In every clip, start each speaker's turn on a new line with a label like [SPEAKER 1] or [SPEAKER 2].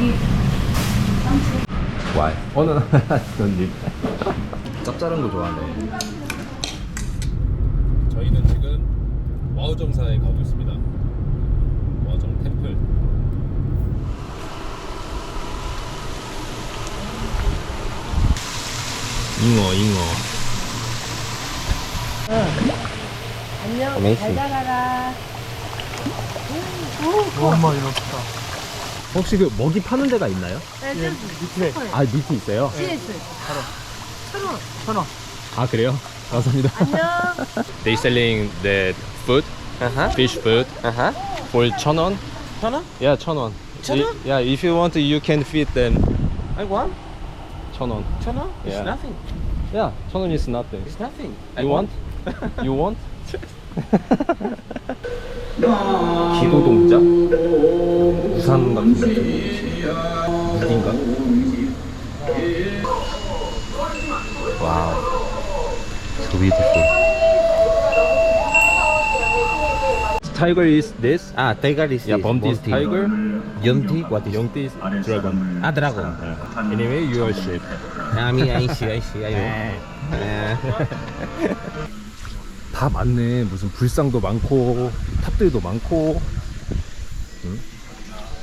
[SPEAKER 1] 여기
[SPEAKER 2] Why? Oh no, no, don't need. 짭짤한 거 좋아하네. 저희는 지금 와우정사에 가고 있습니다. 와우정 템플. 잉어, 잉어.
[SPEAKER 1] 안녕
[SPEAKER 2] Amazing.
[SPEAKER 1] 잘 자라라
[SPEAKER 3] 엄마 이렇다.
[SPEAKER 2] 혹시 그 먹이 파는 데가 있나요?
[SPEAKER 1] 네,
[SPEAKER 3] 밑에
[SPEAKER 2] 아, 밑에 있어요?
[SPEAKER 1] CS 천원
[SPEAKER 3] 천 원.
[SPEAKER 2] 아, 그래요? 감사합니다.
[SPEAKER 1] 안녕
[SPEAKER 2] They selling the food,
[SPEAKER 4] Uh-huh.
[SPEAKER 2] fish food
[SPEAKER 4] Uh-huh.
[SPEAKER 2] for 천 원.
[SPEAKER 4] Chana?
[SPEAKER 2] Yeah, 천 원.
[SPEAKER 4] 천 원?
[SPEAKER 2] Yeah, if you want, you can feed them
[SPEAKER 4] I want.
[SPEAKER 2] 천 원.
[SPEAKER 4] Chana? It's
[SPEAKER 2] Yeah.
[SPEAKER 4] nothing.
[SPEAKER 2] Yeah, 천 원 is nothing.
[SPEAKER 4] It's nothing. I
[SPEAKER 2] You want? You want? 기도 동작? 무딘가? 와우 So beautiful Tiger is this?
[SPEAKER 4] Ah, tiger is
[SPEAKER 2] Yeah,
[SPEAKER 4] this.
[SPEAKER 2] Bomti is
[SPEAKER 4] Bomti.
[SPEAKER 2] tiger
[SPEAKER 4] Yomti, what is?
[SPEAKER 2] Yongti is dragon
[SPEAKER 4] Ah, dragon.
[SPEAKER 2] Anyway, you are sheep
[SPEAKER 4] Ah, me, I see, I see, I know. Eh.
[SPEAKER 2] 다 많네. 무슨 불상도 많고 탑들도 많고. 응?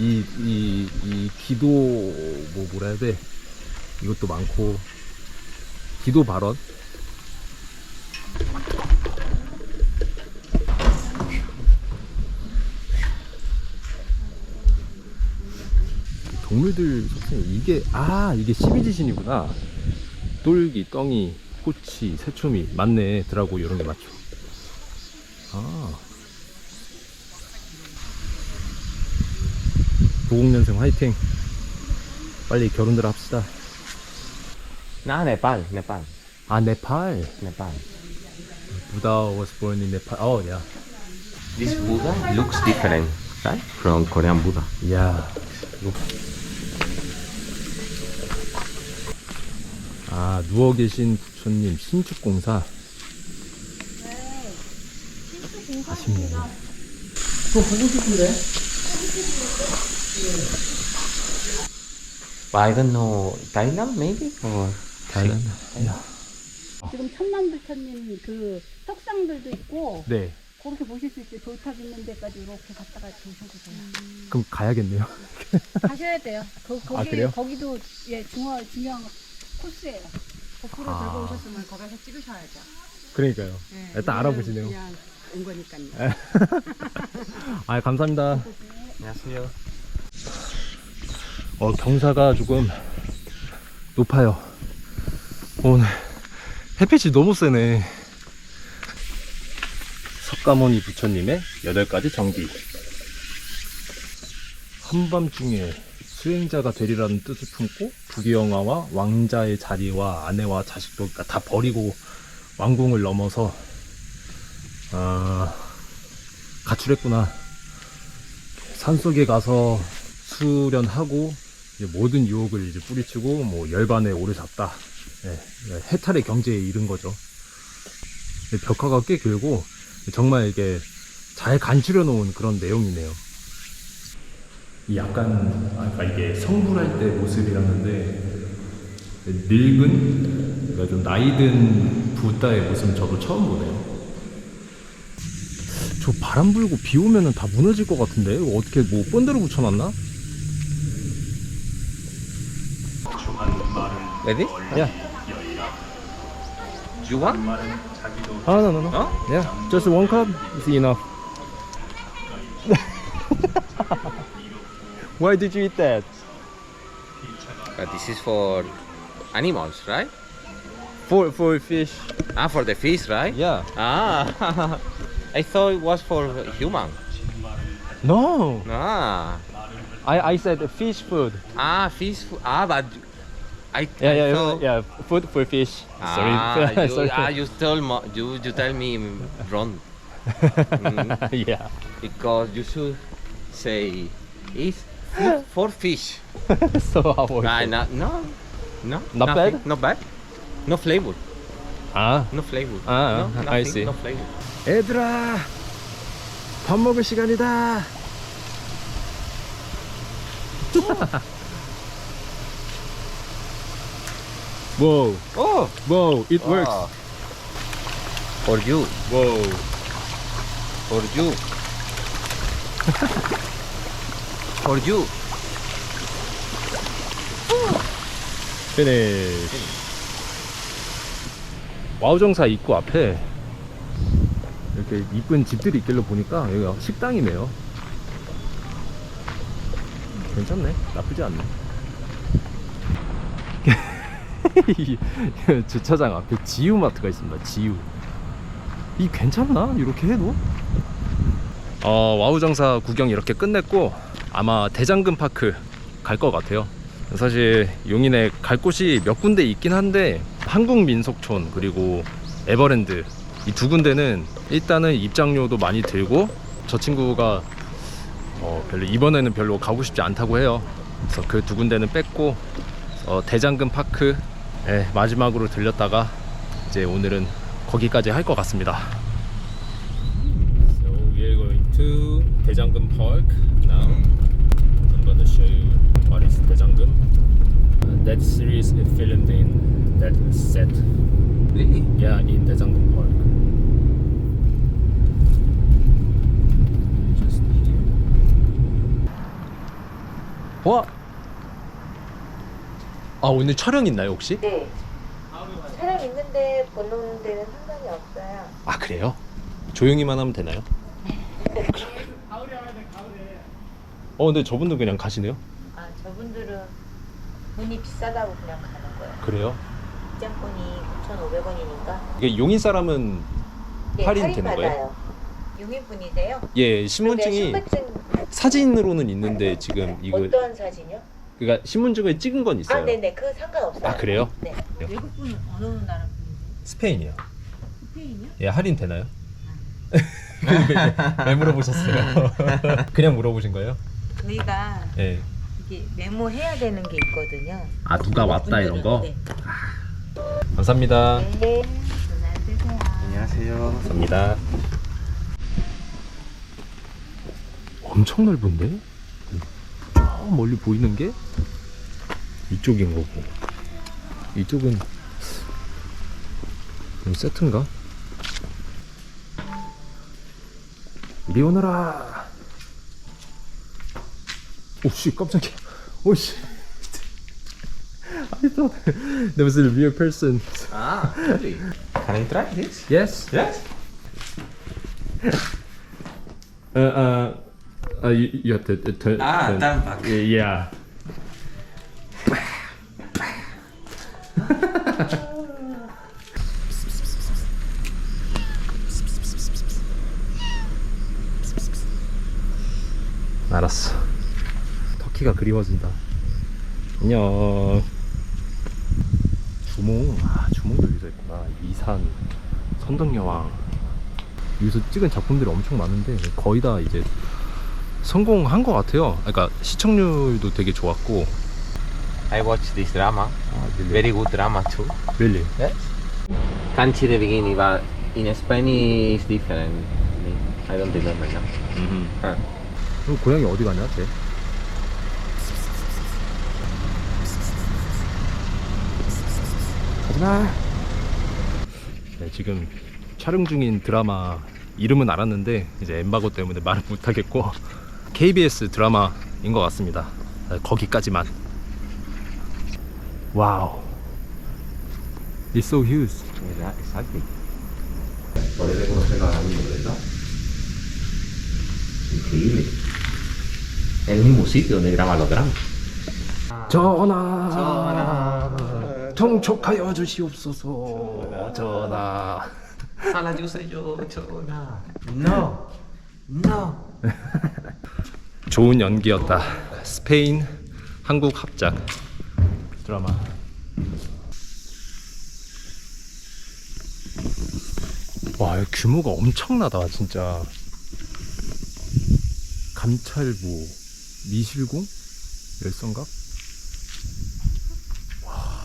[SPEAKER 2] 이, 이, 이 기도 뭐 뭐라 해야 돼? 이것도 많고 기도 발언. 동물들 속성이 이게 아 이게 12지신이구나. 똘기, 떵이, 호치, 새초미 맞네 드라고 이런 게 맞죠. 아. 90년생 화이팅. 빨리 결혼들 합시다.
[SPEAKER 4] Nah, Nepal, Nepal,
[SPEAKER 2] 아 네팔.
[SPEAKER 4] Nepal.
[SPEAKER 2] 부다 was born in 네팔. 어, 야.
[SPEAKER 4] This Buddha looks different, right? From Korean Buddha.
[SPEAKER 2] 야. 아 누워 계신 부처님 신축공사. 아쉽네.
[SPEAKER 4] But I don't know, Thailand maybe? Or
[SPEAKER 2] 다이란.
[SPEAKER 1] 지금 천만불천님 그 석상들도 있고
[SPEAKER 2] 네.
[SPEAKER 1] 그렇게 보실 수 있게 돌탑 있는 데까지 이렇게 갔다가 오셔도 돼요
[SPEAKER 2] 그럼 가야겠네요.
[SPEAKER 1] 가셔야 돼요 거, 거기,
[SPEAKER 2] 아, 그래요?
[SPEAKER 1] 거기도 예 중요, 중요한 코스예요 거꾸로
[SPEAKER 2] 아.
[SPEAKER 1] 들고 오셨으면 거기서 찍으셔야죠
[SPEAKER 2] 그러니까요.
[SPEAKER 1] 예,
[SPEAKER 2] 일단 알아보시네요.
[SPEAKER 1] 그냥 온 거니까요
[SPEAKER 2] 아 감사합니다.
[SPEAKER 4] 안녕하세요.
[SPEAKER 2] 어, 경사가 조금 높아요. 오늘 햇빛이 너무 세네. 석가모니 부처님의 여덟 가지 정기. 한밤중에 수행자가 되리라는 뜻을 품고 부귀영화와 왕자의 자리와 아내와 자식도 그러니까 다 버리고 왕궁을 넘어서 아, 가출했구나. 산속에 가서 수련하고 이제 모든 유혹을 이제 뿌리치고 뭐 열반에 오래 잤다. 예, 예, 해탈의 경지에 이른 거죠. 벽화가 꽤 길고 정말 이게 잘 간추려 놓은 그런 내용이네요. 이 약간 아까 이게 성불할 때 모습이라는데 늙은 그러니까 좀 나이든 부다의 모습 저도 처음 보네요. 저 바람 불고 비 오면은 다 무너질 것 같은데 어떻게 뭐 본드로 붙여놨나?
[SPEAKER 4] Ready?
[SPEAKER 2] Yeah.
[SPEAKER 4] You want?
[SPEAKER 2] Oh no no no.
[SPEAKER 4] No?
[SPEAKER 2] Yeah, just one cup is enough. Why did you eat that?
[SPEAKER 4] Uh, this is for animals, right?
[SPEAKER 2] For for fish.
[SPEAKER 4] Ah, for the fish, right?
[SPEAKER 2] Yeah.
[SPEAKER 4] Ah, I thought it was for human.
[SPEAKER 2] No.
[SPEAKER 4] Ah.
[SPEAKER 2] I I said fish food.
[SPEAKER 4] Ah, fish. Food. Ah, but I.
[SPEAKER 2] Yeah,
[SPEAKER 4] I
[SPEAKER 2] yeah,
[SPEAKER 4] thought-
[SPEAKER 2] yeah. Food for fish.
[SPEAKER 4] Ah,
[SPEAKER 2] Sorry.
[SPEAKER 4] you,
[SPEAKER 2] Sorry.
[SPEAKER 4] ah, you tell mo- you you tell me wrong Mm,
[SPEAKER 2] yeah.
[SPEAKER 4] because you should say it's food for fish.
[SPEAKER 2] so how was
[SPEAKER 4] Ah,
[SPEAKER 2] it?
[SPEAKER 4] no, no, no,
[SPEAKER 2] Not
[SPEAKER 4] nothing,
[SPEAKER 2] bad?
[SPEAKER 4] Not bad. No flavor.
[SPEAKER 2] 아,
[SPEAKER 4] No flavor.
[SPEAKER 2] Ah,
[SPEAKER 4] no,
[SPEAKER 2] I
[SPEAKER 4] nothing,
[SPEAKER 2] see.
[SPEAKER 4] No flavor.
[SPEAKER 2] 얘들아, 밥 먹을 시간이다. Whoa,
[SPEAKER 4] Oh,
[SPEAKER 2] whoa, it works.
[SPEAKER 4] wow. For you,
[SPEAKER 2] Whoa.
[SPEAKER 4] for you. for you.
[SPEAKER 2] Finish. 와우정사 입구 앞에 이렇게 이쁜 집들이 있길래 보니까 여기가 식당이네요. 괜찮네. 나쁘지 않네. 이 주차장 앞에 지우마트가 있습니다. 지우. 이 괜찮나? 이렇게 해도? 어, 와우정사 구경 이렇게 끝냈고 아마 대장금 파크 갈 것 같아요. 사실 용인에 갈 곳이 몇 군데 있긴 한데 한국민속촌 그리고 에버랜드 이 두 군데는 일단은 입장료도 많이 들고 저 친구가 어, 별로 이번에는 별로 가고 싶지 않다고 해요. 그래서 그 두 군데는 뺐고 어, 대장금 파크 예, 마지막으로 들렸다가 이제 오늘은 거기까지 할 것 같습니다. So we are going to 대장금 Park now. I'm gonna show you what is 대장금. Uh, that series is filmed in that set.
[SPEAKER 4] Really?
[SPEAKER 2] Yeah, in 대장금 Park. Just here. 와. 아 오늘 촬영 있나요 혹시?
[SPEAKER 3] 네. 촬영 있는데 보는 데는 상관이 없어요.
[SPEAKER 2] 아 그래요? 조용히만 하면 되나요? 어 근데 저분들 그냥 가시네요?
[SPEAKER 3] 아 저분들은 돈이 비싸다고 그냥 가는 거예요.
[SPEAKER 2] 그래요?
[SPEAKER 3] 입장권이 9,500원이니까.
[SPEAKER 2] 이게 용인 사람은
[SPEAKER 3] 네,
[SPEAKER 2] 할인 되는 거예요?
[SPEAKER 3] 받아요. 용인분이세요?
[SPEAKER 2] 예 신분증이
[SPEAKER 3] 신분증
[SPEAKER 2] 사진으로는 있는데 지금 이거
[SPEAKER 3] 어떠한 사진이요?
[SPEAKER 2] 그러니까 신분증을 찍은 건 있어요.
[SPEAKER 3] 아 네네 그 상관없어요.
[SPEAKER 2] 아, 그래요?
[SPEAKER 3] 네. 외국 분은 어느 나라 분이세요?
[SPEAKER 2] 스페인이요.
[SPEAKER 3] 스페인이요?
[SPEAKER 2] 예 할인 되나요? 왜, 왜 물어보셨어요? 그냥 물어보신 거예요?
[SPEAKER 3] 저희가
[SPEAKER 2] 예.
[SPEAKER 3] 이게 메모해야 되는 게 있거든요.
[SPEAKER 2] 아 누가 왔다 이런 거?
[SPEAKER 3] 네.
[SPEAKER 2] 감사합니다.
[SPEAKER 3] 네. 전화 주세요.
[SPEAKER 4] 안녕하세요.
[SPEAKER 2] 감사합니다. 엄청 넓은데? 저 멀리 보이는 게 이쪽인 거고 이쪽은 좀 세트인가? 이리 오너라 오씨 깜짝이야 오씨 I thought there was a real person
[SPEAKER 4] Ah, really? Can I try this?
[SPEAKER 2] Yes
[SPEAKER 4] Yes.
[SPEAKER 2] Uh, uh, uh, you, you have to uh, turn.
[SPEAKER 4] Ah,
[SPEAKER 2] turn.
[SPEAKER 4] back.
[SPEAKER 2] Yeah. 알았어. 터키가 그리워진다. 안녕. 주몽, 아 주몽도 여기서 있구나. 이산, 선덕여왕. 여기서 찍은 작품들이 엄청 많은데 거의 다 이제 성공한 것 같아요. 그러니까 시청률도 되게 좋았고.
[SPEAKER 4] I watched this drama. Very good drama too.
[SPEAKER 2] Really?
[SPEAKER 4] Yes. Can't see the beginning, but in Spain is different. I don't remember now. Huh.
[SPEAKER 2] 그럼 고양이 어디 가냐, 쟤? 가지마. 네, 지금 촬영 중인 드라마 이름은 알았는데 이제 엠바고 때문에 말을 못 하겠고 KBS 드라마인 것 같습니다. 네, 거기까지만. 와우. It's so huge.
[SPEAKER 4] Exactly. ¿Puedes reconocer la bicicleta? Increíble. Es el mismo sitio donde graban los dramas.
[SPEAKER 2] 전하,
[SPEAKER 4] 전하.
[SPEAKER 2] 정촉하여 주시옵소서 전하
[SPEAKER 4] 살아주세요, 전하. No, no.
[SPEAKER 2] 좋은 연기였다. 스페인 한국 합작 드라마. 와 규모가 엄청나다 진짜. 감찰부 미실공? 열성각? 와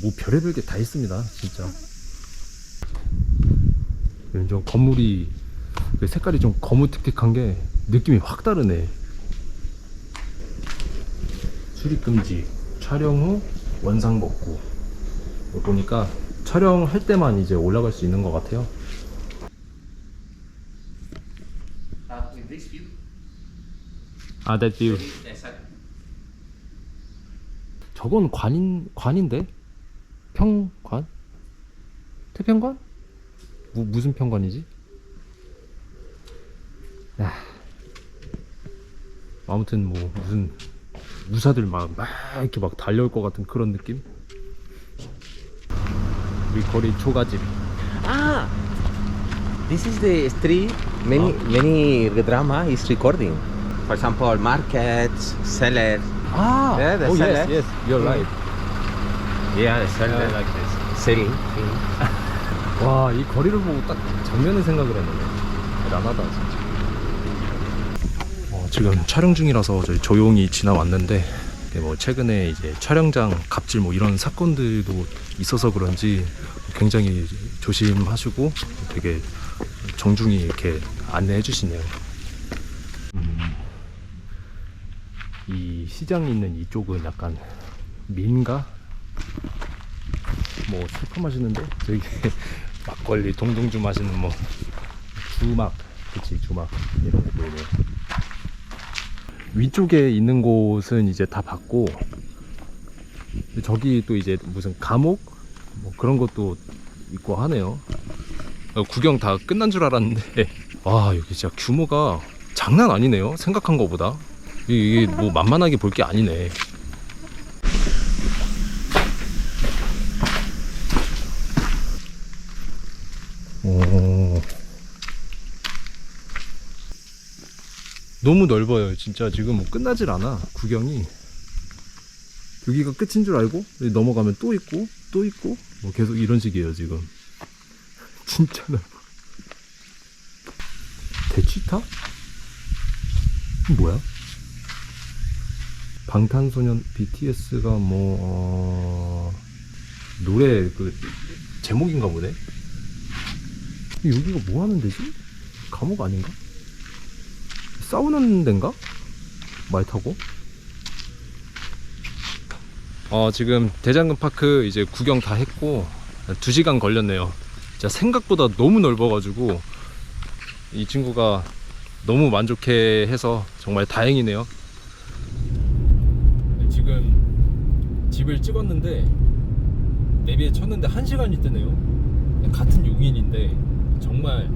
[SPEAKER 2] 뭐 별의별 게 다 있습니다 진짜. 좀 건물이 그 색깔이 좀 거무특특한 게 느낌이 확 다르네 출입 금지 촬영 후 원상 복구 보니까 촬영할 때만 이제 올라갈 수 있는 것 같아요.
[SPEAKER 4] view.
[SPEAKER 2] 아, that view. 저건 관인 관인데 평관 태평관 무, 무슨 평관이지? 야. 아무튼 뭐 무슨 무사들 막, 막 이렇게 막 달려올 것 같은 그런 느낌? 우리 거리 초가집
[SPEAKER 4] Ah, this is the street many many drama is recording. For example, markets, sellers.
[SPEAKER 2] 아!
[SPEAKER 4] Yeah, the
[SPEAKER 2] oh, yes,
[SPEAKER 4] seller.
[SPEAKER 2] yes, you're right
[SPEAKER 4] Yeah, the seller.
[SPEAKER 2] like this
[SPEAKER 4] Selling.
[SPEAKER 2] 와, 이 거리를 보고 딱 정면을 생각을 했는데 대단하다 진짜. 어, 지금 촬영 중이라서 저희 조용히 지나왔는데 뭐 최근에 이제 촬영장 갑질 뭐 이런 사건들도 있어서 그런지 굉장히 조심하시고 되게 정중히 이렇게 안내해 주시네요. 음, 이 시장이 있는 이쪽은 약간 민가? 뭐 술퍼 마시는데? 저기 막걸리 동동주 마시는 뭐 주막 그치 주막 이런 거 보이네요 위쪽에 있는 곳은 이제 다 봤고 저기 또 이제 무슨 감옥? 뭐 그런 것도 있고 하네요. 어, 구경 다 끝난 줄 알았는데. 와 여기 진짜 규모가 장난 아니네요. 생각한 것보다. 이게 뭐 만만하게 볼 게 아니네 오. 너무 넓어요. 진짜 지금 뭐 끝나질 않아. 구경이. 여기가 끝인 줄 알고 넘어가면 또 있고 또 있고 뭐 계속 이런 식이에요 지금. 진짜 넓어. 대치타? 뭐야? 방탄소년 BTS가 뭐 어... 노래 그 제목인가 보네. 여기가 뭐 하는 데지? 감옥 아닌가? 싸우는 데인가? 말 타고? 어, 지금 대장금 파크 이제 구경 다 했고, 2시간 걸렸네요. 진짜 생각보다 너무 넓어가지고, 이 친구가 너무 만족해 해서 정말 다행이네요. 지금 집을 찍었는데, 내비에 쳤는데 1시간이 뜨네요. 같은 용인인데, 정말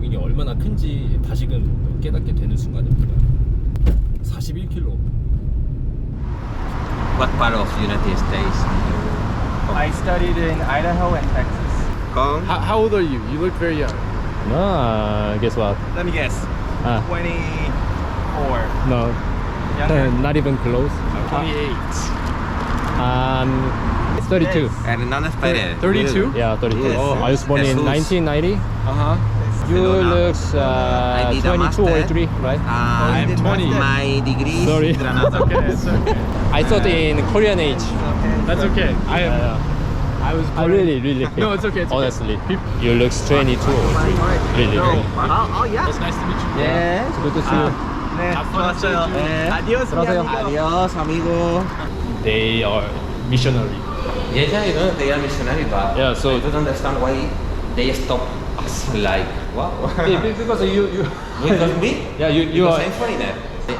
[SPEAKER 2] 용인이 얼마나 큰지 다시금 깨닫게 되는 순간입니다. 41km.
[SPEAKER 4] What part of United States?
[SPEAKER 5] I studied in Idaho and Texas.
[SPEAKER 4] Come.
[SPEAKER 5] How, how old are you? You look very young.
[SPEAKER 2] Ah, guess what?
[SPEAKER 5] Let me guess.
[SPEAKER 2] Ah,
[SPEAKER 5] 24.
[SPEAKER 2] no,
[SPEAKER 5] Younger?
[SPEAKER 2] not even close.
[SPEAKER 5] 28.
[SPEAKER 2] Um, 32.
[SPEAKER 5] Yes.
[SPEAKER 4] Hernández Pérez.
[SPEAKER 5] 32?
[SPEAKER 2] Yeah, 32.
[SPEAKER 4] Yes.
[SPEAKER 2] Oh, I was born in
[SPEAKER 4] Jesus.
[SPEAKER 2] 1990.
[SPEAKER 5] Uh huh.
[SPEAKER 2] You
[SPEAKER 4] Barcelona.
[SPEAKER 2] look uh,
[SPEAKER 4] I did a
[SPEAKER 2] 22 or
[SPEAKER 4] master.
[SPEAKER 2] 3, right?
[SPEAKER 4] Uh,
[SPEAKER 5] I'm 20.
[SPEAKER 4] My degree
[SPEAKER 2] Sorry.
[SPEAKER 4] is Granada.
[SPEAKER 5] Okay, it's okay.
[SPEAKER 2] I thought in Korean age.
[SPEAKER 5] That's okay. I am.
[SPEAKER 2] Yeah.
[SPEAKER 5] I was.
[SPEAKER 2] I
[SPEAKER 5] born-
[SPEAKER 2] really, really.
[SPEAKER 5] No, it's okay. It's okay.
[SPEAKER 2] Honestly, you look 22 or 3. Really, really.
[SPEAKER 4] Oh, oh yeah.
[SPEAKER 5] It's nice to meet you.
[SPEAKER 4] Yes.
[SPEAKER 2] It's good to see you.
[SPEAKER 5] Have fun.
[SPEAKER 4] Eh.
[SPEAKER 5] Adios. mi
[SPEAKER 2] Gracias.
[SPEAKER 5] amigo.
[SPEAKER 4] Adios, amigo.
[SPEAKER 2] They are missionary.
[SPEAKER 4] Yes, yeah, you know, they are missionary, but
[SPEAKER 2] Yeah, so-
[SPEAKER 4] I don't understand why they stop us like, wow.
[SPEAKER 2] because you, you.
[SPEAKER 4] because me?
[SPEAKER 2] Yeah, you, you
[SPEAKER 4] because
[SPEAKER 2] are.
[SPEAKER 4] I'm foreigner.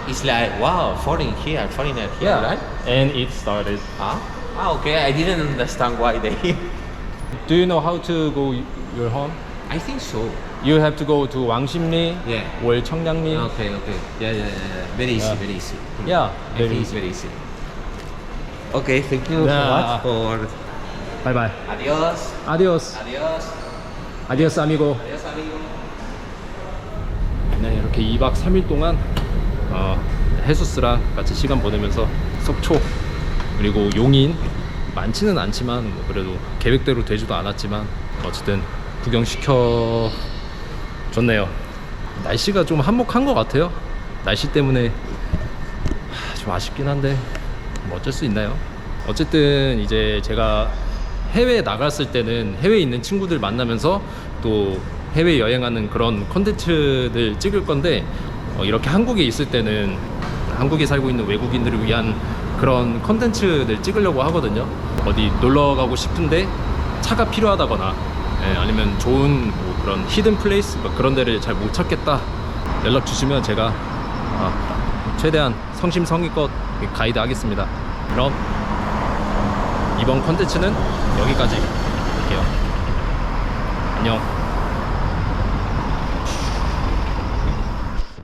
[SPEAKER 4] It's like, wow, foreign here, foreigner here,
[SPEAKER 2] Yeah,
[SPEAKER 4] right?
[SPEAKER 2] and it started.
[SPEAKER 4] Ah, ah, okay, I didn't understand why they...
[SPEAKER 2] Do you know how to go your home?
[SPEAKER 4] I think so.
[SPEAKER 2] You have to go to Wangsimli
[SPEAKER 4] Yeah.
[SPEAKER 2] or
[SPEAKER 4] Okay, okay. Yeah, yeah, yeah. Very easy,
[SPEAKER 2] Yeah.
[SPEAKER 4] very easy.
[SPEAKER 2] Yeah,
[SPEAKER 4] I
[SPEAKER 2] very easy.
[SPEAKER 4] very easy. Okay, thank you
[SPEAKER 2] Yeah.
[SPEAKER 4] so much for...
[SPEAKER 2] Bye bye.
[SPEAKER 4] Adios.
[SPEAKER 2] Adios.
[SPEAKER 4] Adios.
[SPEAKER 2] Adios, amigo.
[SPEAKER 4] Adios,
[SPEAKER 2] 이렇게 2박 3일 동안 어, 해수스랑 같이 시간 보내면서 속초 그리고 용인 많지는 않지만 뭐 그래도 계획대로 되지도 않았지만 어쨌든 구경시켜 줬네요. 날씨가 좀 한몫한 것 같아요. 날씨 때문에 하, 좀 아쉽긴 한데 뭐 어쩔 수 있나요? 어쨌든 이제 제가 해외에 나갔을 때는 해외에 있는 친구들 만나면서 또 해외 여행하는 그런 컨텐츠들 찍을 건데 어, 이렇게 한국에 있을 때는 한국에 살고 있는 외국인들을 위한 그런 컨텐츠를 찍으려고 하거든요. 어디 놀러 가고 싶은데 차가 필요하다거나 예, 아니면 좋은 뭐 그런 히든 플레이스 뭐 그런 데를 잘 못 찾겠다 연락 주시면 제가 아, 최대한 성심성의껏 가이드 하겠습니다. 그럼 이번 컨텐츠는 여기까지 할게요. 안녕.